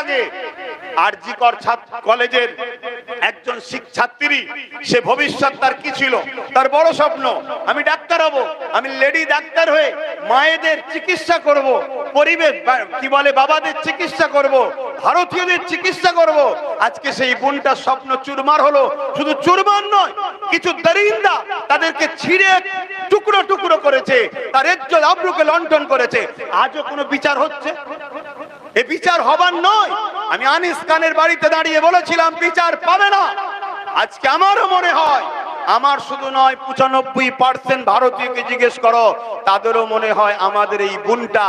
আগে আরজিকর কলেজের একজন শিক- ছাত্রী সে ভবিষ্যৎ তার কি ছিল? তার বড় স্বপ্ন, আমি ডাক্তার হব, আমি লেডি ডাক্তার হয়ে মায়েদের চিকিৎসা করব, পরিবেশ কি বলে, বাবাদের চিকিৎসা করব, ভারতীয়দের চিকিৎসা করব। আজকে সেই বোনটার স্বপ্ন চুরমার হলো, শুধু চুরমার নয়, কিছু দরিন্দা তাদেরকে ছিঁড়ে টুকরো টুকরো করেছে, তার ইজ্জত আবরুকে লন্ঠন করেছে। আজও কোনো বিচার হচ্ছে? এ বিচার হবার নয়। আমি আনিস খানের বাড়িতে দাঁড়িয়ে বলেছিলাম, বিচার পাবে না। আজকে আমারও মনে হয়, আমার শুধু নয়, পঁচানব্বই পার্সেন্ট ভারতীয়কে জিজ্ঞেস করো, তাদেরও মনে হয় আমাদের এই বোনটা,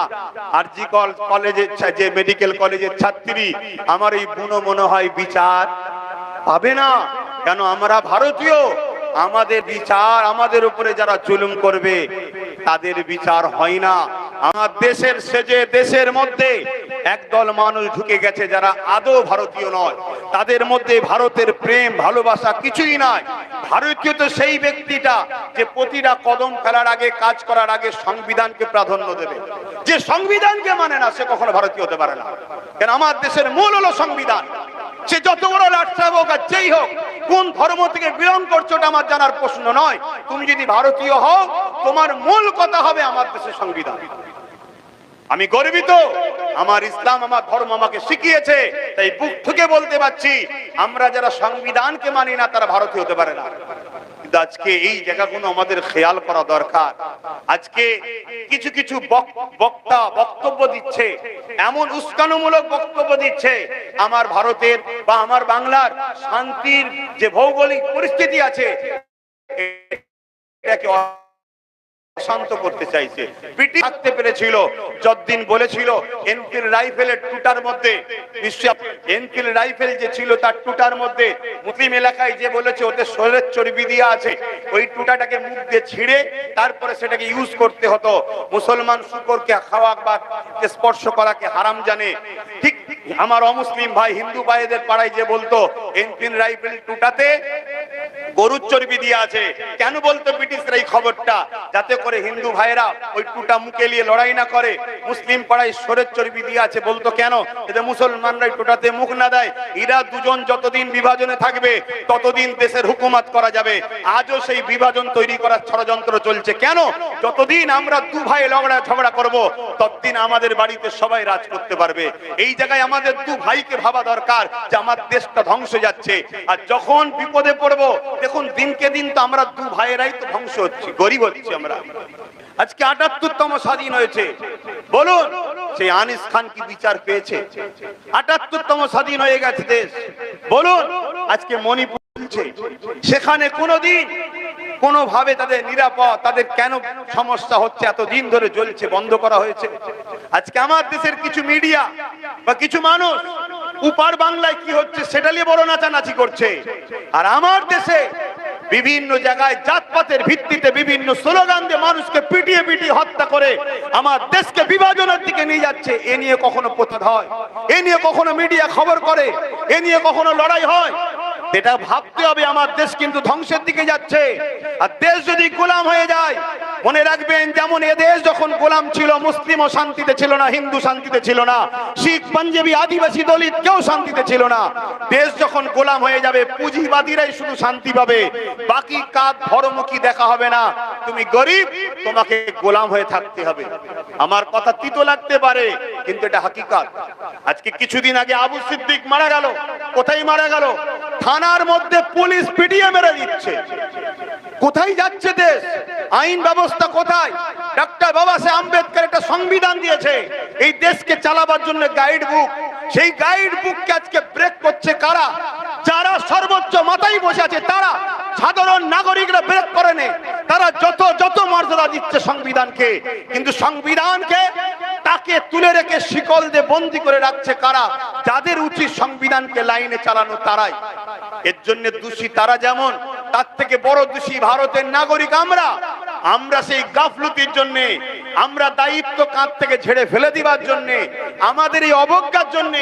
আর জি কলেজের যে মেডিকেল কলেজের ছাত্রী, আমার এই বোনও মনে হয় বিচার পাবে না। কেন আমরা ভারতীয়? আমাদের বিচার আমাদের উপরে যারা জুলুম করবে, তাদের বিচার হয় না। আমার দেশের সেজে দেশের মধ্যে একদল মানুষ ঢুকে গেছে যারা আদৌ ভারতীয় নয়। তাদের মধ্যে ভারতের প্রেম, ভালোবাসা কিছুই নাই। ভারতীয় তো সেই ব্যক্তিটা যে প্রতিটা কদম ফেলার আগে, কাজ করার আগে সংবিধানকে প্রাধান্য দেবে। যে সংবিধানকে মানে না, সে কখনো ভারতীয় হতে পারে না। কেন, আমার দেশের মূল হলো সংবিধান। সে যত বড় লাটসা হোক আর যেই হোক, কোন ধর্ম থেকে বিলং করছ ওটা আমার জানার প্রশ্ন নয়। তুমি যদি ভারতীয় হও, তোমার মূল কথা হবে আমার দেশের সংবিধান। আমি গর্বিত। আমার ইসলাম, আমার ধর্ম আমাকে শিখিয়েছে, তাই বুক থেকে বলতে পারছি, আমরা যারা সংবিধানকে মানি না, তারা ভারতীয় হতে পারে না। আজকে এই জায়গাগুলো আমাদের খেয়াল করা দরকার। আজকে কিছু কিছু বক- বক্তা বক্তব্য দিচ্ছে, এমন উস্কানোমূলক বক্তব্য দিচ্ছে, আমার ভারতের বা আমার বাংলার শান্তির যে ভৌগোলিক পরিস্থিতি আছে, এটাকে শান্ত করতে চাইছে। পিটি থাকতে পেরেছিল, যতদিন বলেছিল এনফিল রাইফেলের টুটার মধ্যে এনফিল রাইফেল যে ছিল তার টুটার মধ্যে, মুসলিম এলাকায় যে বলেছে ওতে শরীরের চর্বি দিয়া আছে, ওই টুটাটাকে মুখ দিয়ে ছিঁড়ে তারপরে সেটাকে ইউজ করতে হতো। মুসলমান শুকরকে খাওয়া বা স্পর্শ করাকে হারাম জানে। ঠিক আমার অমুসলিম ভাই হিন্দু ভাইদের পাড়ায় যে বলতো এনফিল রাইফেল টুটাতে গরুর চর্বি দিয়ে আছে। কেন বলতো ব্রিটিশরা এই খবরটা? যাতে করে হিন্দু ভাইরা ওই টুটা মুখে নিয়ে লড়াই না করে। মুসলিম পাড়ায় সরের চর্বি দিয়ে আছে বলতো কেন? এতে মুসলমানরা টুটাতে মুখ না দেয়। এরা দুজন যতদিন বিভাজনে থাকবে, ততদিন দেশের হুকুমাত করা যাবে। আজও সেই বিভাজন তৈরি করার ষড়যন্ত্র চলছে। কেন? যতদিন আমরা দু ভাই লড়া ঝগড়া করব, ততদিন আমাদের বাড়িতে সবাই রাজ করতে পারবে। এই জায়গায় আমাদের দু ভাইকে ভাবা দরকার যে আমার দেশটা ধ্বংস যাচ্ছে। আর যখন বিপদে পড়ব দেখুন, দিনকে দিন তো আমরা দু ভাইয়েরাই তো ধ্বংস হচ্ছি, গরিব হচ্ছি আমরা। আজকে আটাত্তরতম স্বাধীন হয়েছে। বলুন, সেই আনিস খান কি বিচার পেয়েছে? আটাত্তরতম স্বাধীন হয়ে গেছে দেশ। বলুন, আজকে মণিপুর। সেখানে কোনোদিন কোনোভাবে তাদের নিরাপদ, তাদের কেন সমস্যা হচ্ছে এত দিন ধরে চলছে বন্ধ করা হয়েছে? আজকে আমার দেশের কিছু মিডিয়া বা কিছু মানুষ উপার বাংলায় কি হচ্ছে সেটা নিয়ে বড় নাচানাচি করছে। আর আমার দেশে বিভিন্ন জায়গায় জাতপাতের ভিত্তিতে বিভিন্ন স্লোগান দিয়ে মানুষকে পিটিয়ে পিটিয়ে হত্যা করে আমার দেশকে বিভাজনের দিকে নিয়ে যাচ্ছে, এ নিয়ে কখনো প্রতিবাদ হয়, এ নিয়ে কখনো মিডিয়া খবর করে, এ নিয়ে কখনো লড়াই হয়। এটা ভাবতে হবে আমার দেশ কিন্তু ধ্বংসের দিকে যাচ্ছে। আর দেশ যদি গোলাম হয়ে যায়, মনে রাখবেন যেমন দেশ যখন গোলাম ছিল মুসলিম ও শান্তিতে ছিল না, হিন্দু শান্তিতে ছিল না, শিখ, পাঞ্জাবি, আদিবাসী দলিত কেউ শান্তিতে ছিল না। দেশ যখন গোলাম হয়ে যাবে, পুঁজিবাদীরাই শুধু শান্তি পাবে, বাকি কাজ ধর্মুখী দেখা হবে না। তুমি গরিব, তোমাকে গোলাম হয়ে থাকতে হবে। আমার কথা তিতো লাগতে পারে, কিন্তু এটা হাকিকাত। আজকে কিছুদিন আগে আবু সিদ্দিক মারা গেল। কোথায় মারা গেল? থানার মধ্যে পুলিশ পিটিয়ে মেরে দিচ্ছে। কোথায় যাচ্ছে দেশ? আইন ব্যবস্থা কোথায়? ডাক্তার বাবা সাহেব আম্বেদকর একটা সংবিধান দিয়েছে, এই দেশকে চালাবার জন্য গাইড বুক সেই গাইড বুককে আজকে ব্রেক করছে কারা? যারা সর্বোচ্চ মাথায় বসে আছে, তারা সাধারণ নাগরিকরা ব্রেক করে নে। তারা যত যত মর্যাদা দিচ্ছে সংবিধানকে, কিন্তু সংবিধানকে তাকে তুলে রেখে শিকল দিয়ে বন্দি করে রাখছে কারা? যাদের উচিত সংবিধানকে লাইনে চালানো তারাই। এর জন্য দোষী তারা যেমন, তার থেকে বড় দোষী ভারতের নাগরিক আমরা। আমরা সেই গাফলতির জন্য, আমরা দায়িত্ব কাঁধ থেকে ঝেড়ে ফেলে দিবার জন্য, আমাদের এই অবজ্ঞার জন্য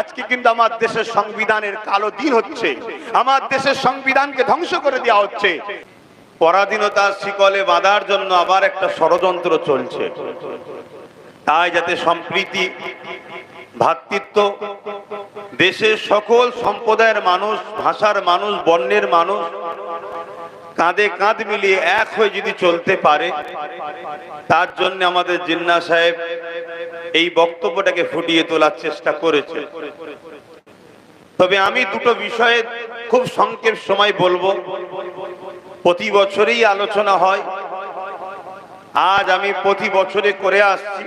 আজকে কিন্তু আমার দেশের সংবিধানের কালো দিন হচ্ছে। আমার দেশের সংবিধানকে ধ্বংস করে দেওয়া হচ্ছে। পরাধীনতার শিকলে বাঁধার জন্য আবার একটা ষড়যন্ত্র চলছে। তাই যাতে সম্প্রীতি ভ্রাতৃত্ব দেশের সকল সম্প্রদায়ের মানুষ, ভাষার মানুষ, বর্ণের মানুষ কাঁধে কাঁধ মিলিয়ে এক হয়ে যদি চলতে পারে, তার জন্য আমাদের জিন্না সাহেব এই বক্তব্যটাকে ফুটিয়ে তোলার চেষ্টা করেছে। তবে আমি দুটো বিষয়ে খুব সংক্ষেপ সময় বলব। প্রতি বছরেই আলোচনা হয়। আজ আমি প্রতি বছরে করে আসছি।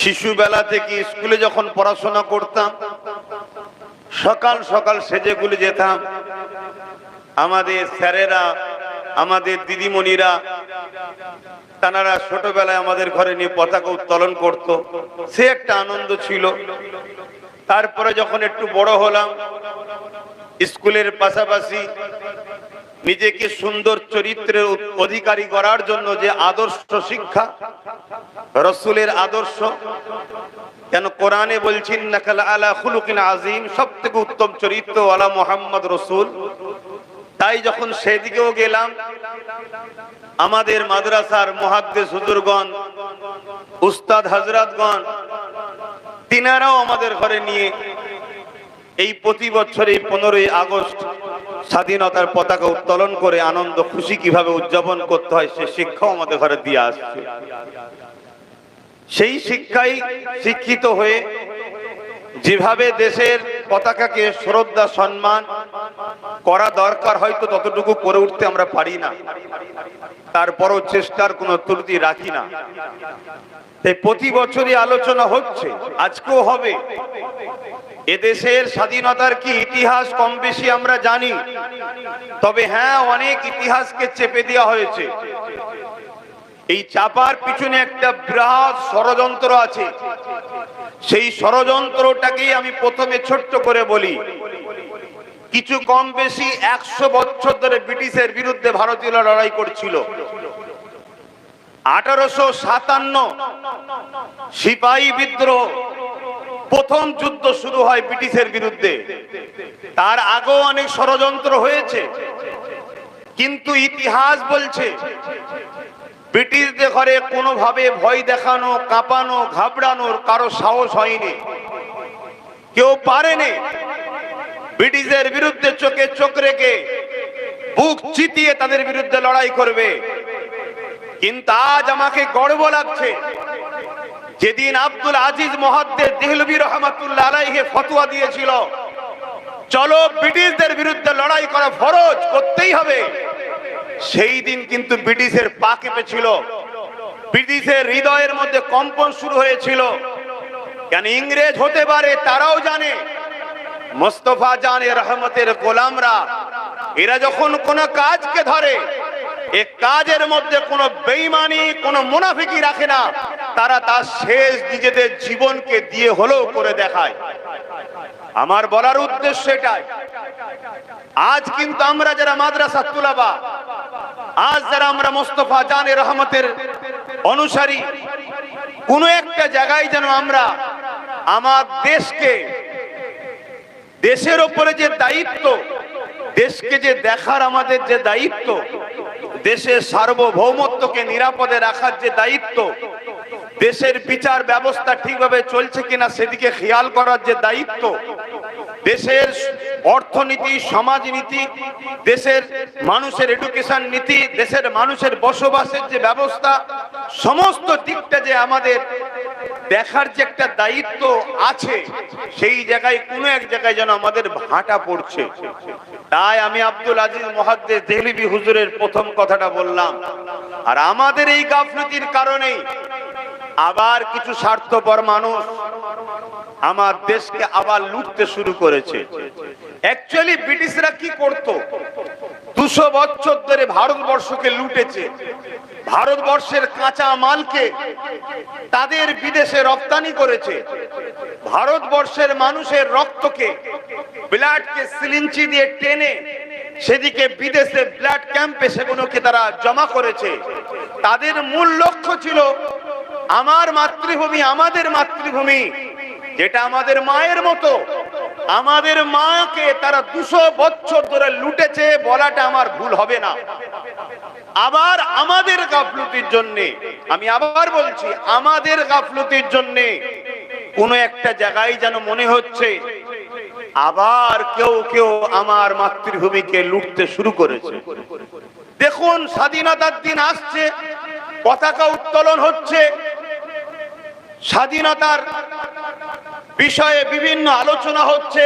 শিশুবেলা থেকে স্কুলে যখন পড়াশোনা করতাম, সকাল সকাল সেজেগুলি যেতাম। আমাদের স্যারেরা, আমাদের দিদিমণিরা তানারা ছোটবেলায় আমাদের ঘরে নিয়ে পতাকা উত্তোলন করত। সে একটা আনন্দ ছিল। তারপরে যখন একটু বড় হলাম, স্কুলের পাশাপাশি নিজেকে সুন্দর চরিত্রের অধিকারী করার জন্য যে আদর্শ শিক্ষা, রসুলের আদর্শ, কেন কোরআনে বলছেন নাকাল আলা খুলুকিন আজিম সব থেকে উত্তম চরিত্র আলা মোহাম্মদ রসুল। তাই যখন সেদিকেও গেলাম, আমাদের মাদ্রাসার মহাদ্দেশ হুজুরগণ, উস্তাদ হাজরাতগণ, তিনারাও আমাদের ঘরে নিয়ে এই প্রতি বছর পনেরোই আগস্ট স্বাধীনতার পতাকা উত্তোলন করে আনন্দ, খুশি কীভাবে উদযাপন করতে হয়, সে শিক্ষাও আমাদের ঘরে দিয়ে আসছে। সেই শিক্ষাই শিক্ষিত হয়ে যেভাবে দেশের পতাকাকে শ্রদ্ধা, সম্মান করা দরকার, হয়তো ততটুকু করে উঠতে আমরা পারি না। তারপরও চেষ্টার কোনো ত্রুটি রাখি না। তাই প্রতি বছরই আলোচনা হচ্ছে, আজকেও হবে। এদেশের স্বাধীনতার কি ইতিহাস কম বেশি আমরা জানি? তবে হ্যাঁ অনেক ইতিহাসকে চেপে দেওয়া হয়েছে। এই চাপার পিছনে একটা বৃহৎ ষড়যন্ত্র আছে। সেই ষড়যন্ত্রটাকেই আমি প্রথমে ছোট্ট করে বলি। কিছু কম বেশি একশো বছর ধরে ব্রিটিশের বিরুদ্ধে ভারতীয়রা লড়াই করছিল। আঠারোশো সাতান্ন সিপাহী বিদ্রোহ প্রথম যুদ্ধ শুরু হয় ব্রিটিশের বিরুদ্ধে। তার আগেও অনেক ষড়যন্ত্র হয়েছে। কিন্তু ইতিহাস বলছে, ব্রিটিশদের ঘরে কোনোভাবে ভয় দেখানো, কাঁপানো, ঘাবড়ানোর কারও সাহস হয়নি। কেউ পারেনি ব্রিটিশদের বিরুদ্ধে চোখে চোখ রেখে বুক চিতিয়ে তাদের বিরুদ্ধে লড়াই করবে। কিন্তু আজ আমাকে গর্ব লাগছে যেদিন আব্দুল আজিজ মহাদ্দের দেহলবী রহমাতুল্লাহ আলাইহে ফতোয়া দিয়েছিল, চলো ব্রিটিশদের বিরুদ্ধে লড়াই করা ফরজ, করতেই হবে। সেই দিন কিন্তু ব্রিটিশের পা কেঁপেছিল ব্রিটিশের হৃদয়ের মধ্যে কম্পন শুরু হয়েছিল। কেন ইংরেজ হতে পারে তারাও জানে। মোস্তফা জানে রহমতের গোলামরা। এরা যখন কোন কাজকে ধরে, এ কাজের মধ্যে কোনো বেইমানি কোনো মুনাফিকি রাখে না। তারা তার শেষ নিজেদের জীবনকে দিয়ে হলেও করে দেখায়। আমার বলার উদ্দেশ্য এটাই। আজ কিন্তু আমরা যারা মাদ্রাসা তুলাবা, আজ যারা আমরা মোস্তফা জানে রহমতের অনুসারী, কোন একটা জায়গায় যেন আমরা আমার দেশকে, দেশের ওপরে যে দায়িত্ব, দেশকে যে দেখার আমাদের যে দায়িত্ব, দেশের সার্বভৌমত্বকে নিরাপদে রাখার যে দায়িত্ব দেশের বিচার ব্যবস্থা ঠিকভাবে চলছে কিনা সেদিকে খেয়াল করার যে দায়িত্ব, দেশের অর্থনীতি, সমাজনীতি, দেশের মানুষের এডুকেশন নীতি, দেশের মানুষের বসবাসের যে ব্যবস্থা, সমস্ত দিকটা যে আমাদের দেখার যে একটা দায়িত্ব আছে, সেই জায়গায় কোনো এক জায়গায় যেন আমাদের ভাটা পড়ছে। তাই আমি আব্দুল আজিজ মহাদ্দে দেহলিবি হুজুরের প্রথম কথাটা বললাম। আর আমাদের এই গাফলতির কারণেই আবার কিছু স্বার্থপর মানুষ আমার দেশকে আবার লুটতে শুরু করেছে। অ্যাকচুয়ালি ব্রিটিশরা কি করত? দুশো বছর ধরে ভারতবর্ষকে লুটেছে। ভারতবর্ষের কাঁচা মালকে তাদের বিদেশে রপ্তানি করেছে। ভারতবর্ষের মানুষের রক্তকে ব্লাডকে সিলিঞ্চি দিয়ে টেনে সেদিকে বিদেশে ব্লাড ক্যাম্পে সেগুলোকে তারা জমা করেছে। তাদের মূল লক্ষ্য ছিল আমার মাতৃভূমি, আমাদের মাতৃভূমি, যেটা আমাদের মায়ের মতো। আমাদের মাকে তারা দুশো বছর ধরে লুটেছে, বলাটা আমার ভুল হবে না। আবার আমাদের গাফলতির জন্য, আমি আবার বলছি, আমাদের গাফলতির জন্য কোন একটা জায়গায় যেন মনে হচ্ছে, আবার কেউ কেউ আমার মাতৃভূমিকে লুটতে শুরু করেছে। দেখুন, স্বাধীনতার দিন আসছে, পতাকা উত্তোলন হচ্ছে স্বাধীনতার বিষয়ে বিভিন্ন আলোচনা হচ্ছে।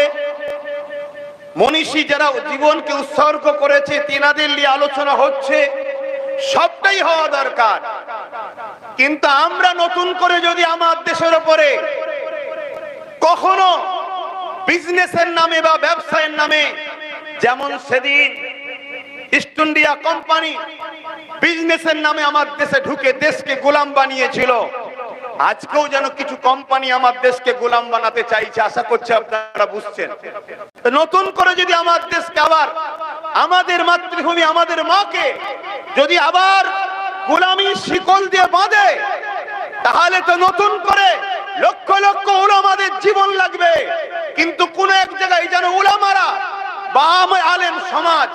মনীষী যারা জীবনকে উৎসর্গ করেছে, তেনাদের নিয়ে আলোচনা হচ্ছে। সবটাই হওয়া দরকার। কিন্তু আমরা নতুন করে যদি আমার দেশের উপরে কখনো বিজনেসের নামে বা ব্যবসায়ের নামে, যেমন সেদিন ইস্ট ইন্ডিয়া কোম্পানি বিজনেসের নামে আমার দেশে ঢুকে দেশকে গোলাম বানিয়েছিল। আজকেও যেন কিছু কোম্পানি আমার দেশকে গোলাম বানাতে চাইছে, আশা করছি আপনারা বুঝছেন। নতুন করে যদি আমার দেশকে আবার আমাদের মাতৃভূমি, আমাদের মাকে যদি আবার গোলামি শিকল দিয়ে বাঁধে, তাহলে তো নতুন করে লক্ষ লক্ষ উলামাদের জীবন লাগবে। কিন্তু কোন এক জায়গায় যেন উলামারা বা আলেম সমাজ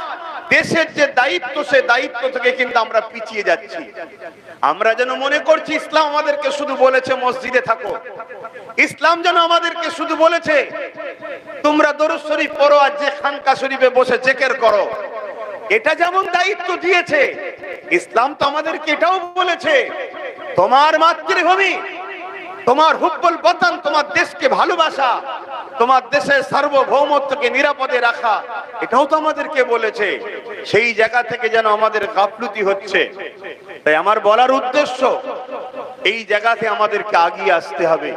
দেশের যে দায়িত্ব, সে দায়িত্ব থেকে কিন্তু আমরা পিছিয়ে যাচ্ছি। আমরা যেন মনে করছি ইসলাম আমাদেরকে শুধু বলেছে, মসজিদে থাকো। ইসলাম যেন আমাদেরকে শুধু বলেছে, তোমরা দরুদ শরীফ পড়ো আর যে খানকা শরীফে বসে জেকের করো। এটা যেমন দায়িত্ব দিয়েছে, ইসলাম তো আমাদেরকে এটাও বলেছে, তোমার মাতৃভূমি তোমার হুব্বুল বতন তোমার দেশকে ভালোবাসা, তোমার দেশের সার্বভৌমত্বকে নিরাপদে রাখা, এটাও তো আমাদেরকে বলেছে। সেই জায়গা থেকে যেন আমাদের গাফলুতি হচ্ছে। তাই আমার বলার উদ্দেশ্য, এই জায়গাতে আমাদেরকে আগিয়ে আসতে হবে।